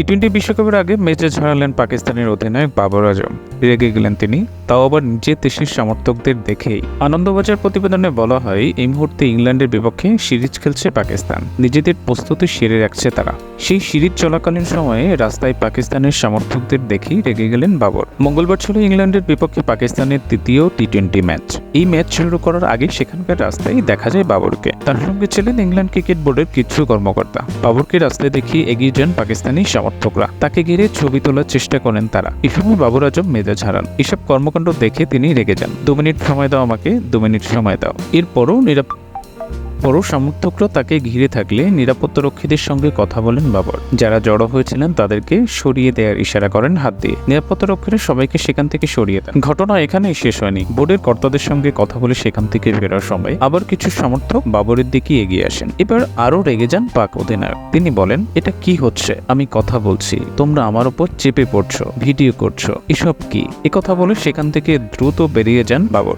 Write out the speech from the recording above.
T twenty বিশ্বকাপের আগে ম্যাচে ঝাড়ালেন পাকিস্তানের অধিনায়ক বাবর আজম। রেগে গেলেন তিনি, তাও আবার নিজের দেশের সমর্থকদের দেখেই। আনন্দবাজার প্রতিবেদনে বলা হয়, এই মুহূর্তে ইংল্যান্ডের বিপক্ষে সিরিজ খেলছে পাকিস্তান। নিজেদের প্রস্তুতি সেরে রাখছে তারা। সেই সিরিজ চলাকালীন সময়ে রাস্তায় পাকিস্তানের সমর্থকদের দেখেই রেগে গেলেন বাবর। মঙ্গলবার ছিল ইংল্যান্ডের বিপক্ষে পাকিস্তানের তৃতীয় টি টোয়েন্টি ম্যাচ। এই ম্যাচ শুরু করার আগে সেখানকার রাস্তায় দেখা যায় বাবরকে। তার সঙ্গে ছিলেন ইংল্যান্ড ক্রিকেট বোর্ডের কিছু কর্মকর্তা। বাবরকে রাস্তায় দেখিয়ে এগিয়ে যান পাকিস্তানি সমর্থকরা। তাকে ঘিরে ছবি তোলার চেষ্টা করেন তারা। এই বাবর আজম মেজাজ হারান। এসব কর্মকাণ্ড দেখে তিনি রেগে যান। দু মিনিট সময় দাও আমাকে, দু মিনিট সময় দাও। এরপরও নিরাপ পরও সমর্থকরা তাকে ঘিরে থাকলে নিরাপত্তারক্ষীদের সঙ্গে কথা বলেন বাবর। যারা জড়ো হয়েছিলেন তাদেরকে সরিয়ে দেওয়ার ইশারা করেন হাত দিয়ে। নিরাপত্তারক্ষীরা সবাইকে সেখান থেকে সরিয়ে দেন। ঘটনা এখানেই শেষ হয়নি। বোর্ডের কর্তাদের সঙ্গে কথা বলে সেখান থেকে ফেরার সময় আবার কিছু সমর্থক বাবরের দিকে এগিয়ে আসেন। এবার আরও রেগে যান পাক অধিনায়ক। তিনি বলেন, এটা কি হচ্ছে? আমি কথা বলছি। তোমরা আমার উপর চেপে পড়ছো, ভিডিও করছ। এসব কি? কথা বলে সেখান থেকে দ্রুত বেরিয়ে যান বাবর।